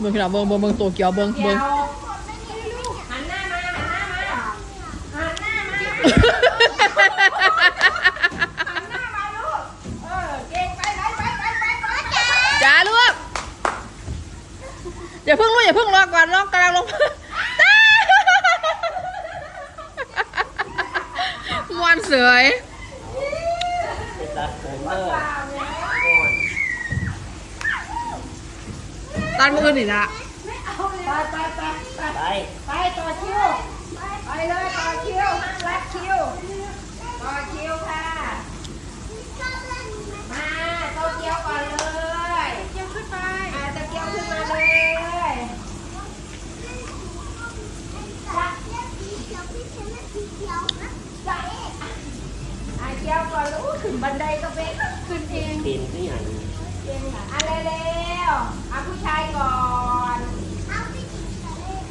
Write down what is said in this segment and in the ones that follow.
เบิ่งพี่น้องเบิ่งเบิ่งเบิ่งโตเกียวเบิ่งเดี๋เบิ่ยงวหันหน้ามาหันหน้ามาหันหน้ามาหันหน้ามาลูกเออเก่งไปไปไปไปไปไปจ้าลูกอย่าเพิ่งลูกอย่าเพิ่งรอก่อนรอกำลังลงจ้ามวนเสยเป็นตัดผมเออ ตันมือนี่ละไปไปไปไปไปไปต่อคิวไปเลยต่อคิวห้ามรัดคิวต่อคิวค่ะ มาโตเกียวก่อนเลยเกียวขึ้นไปอ่าตะเกียวขึ้นมาเลยอ่าเกียวก่อนลูกขึ้นบันไดก็เป็นขึ้นเองปีนที่ไหนเองค่ะ อะเร็วๆอะผู้ชายก่อน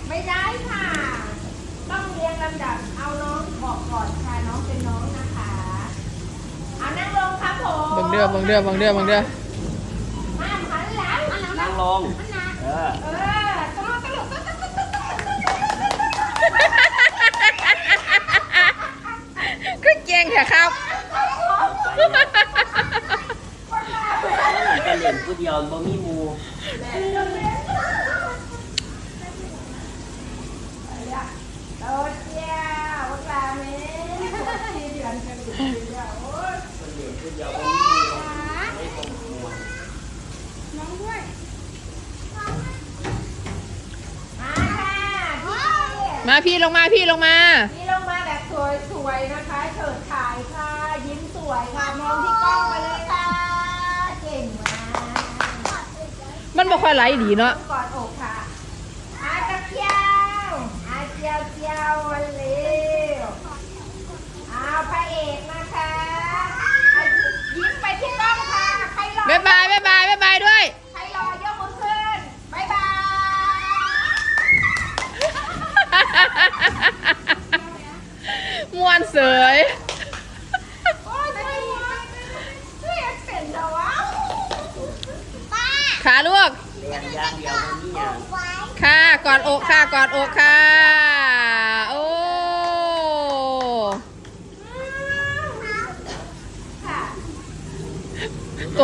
ไม่ได้ค่ะ ต้องเรียงลำดับ เอาน้องบอกก่อนค่ะ น้องเป็นน้องนะคะเอานั่งลงครับผมเบิ่งเด้อเบิ่งเด้อเบิ่งเด้อเบิ่งเด้อ ห้ามหันหลังนั่งลง เออ เออตลกตลกตลกตลกตลก ก็เก่งแค่ครับ ไปนะ แล้วหลังจะเล่นผู้เดียวบ่มีหมูเจียวกลาเมสี่เดือนกันอยู่สี่เดือนโอ้ยคนเล่นผู้เดียวบ่มีหมูไม่มูน้องด้วยมาพี่มาพี่ลงมาพี่ลงมา นี่ลงมาแบบสวยๆนะคะเฉิดฉายค่ะ ยิ้มสวยค่ะ มองที่กล้องไปเลยค่ะ เก่งมาก มันบ่ค่อยไหลดีเนาะกอดอกค่ะอาตะเกียวอาเจียวเจียววันเร็วเอาพระเอกนะคะเอายิ้มไปที่กล้องค่ะใครรอบ๊ายบายบ๊ายบายบ๊ายบายด้วย ใครรอยกมือขึ้นบ๊ายบายมวนเสย โอ้ยช่วยช่วยเป็นเถอะวะ ขาลูกเรียนอย่างเดียวบ่มีอย่างค่ะกอดอกค่ะกอดอกค่ะ โอ้ค่ะโต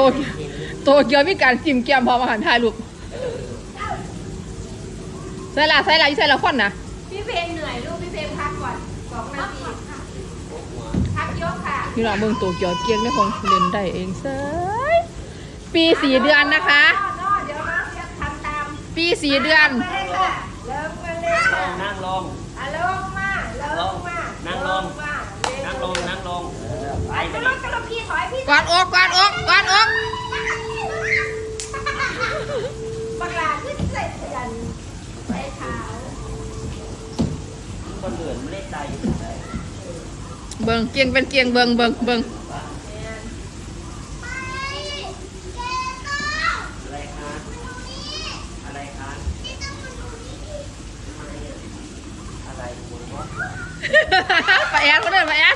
โตเกียวมีการจิ้มแก้มพร้อมอาหารไทยลูกใส่ละใส่ละอยู่ใส่ละคนนะพี่เพลงเหนื่อยลูกพี่เพลงพักก่อนสองนาทีพักยกค่ะ พี่น้องเบิ่งโตเกียวเกียงได้ของเล่นได้เองเสย ปีสี่เดือนนะคะนอเดี๋ยวน้องจะทำตามปีสี่เดือน มาเลยค่ะเริ่มมาเลยลค่ะงนั่งลง อะลงมาลงมานั่งลง มานั่งลง นั่งลงเออไปไปไปลดิงกระพี่ถอยพี่กอดอกกอดอกกอดอกบักลาขึ้นใส่เถื่อนใส่เท้าคนอื่นไม่ได้ใจอยู่เลยเบิ่งเกียงเป็นเกียงเบิ่งเบิ่งเบิ่ง อะไรคะอะไรคะอะไรหมุนวะ ปะ แอนมาเดินปะแอน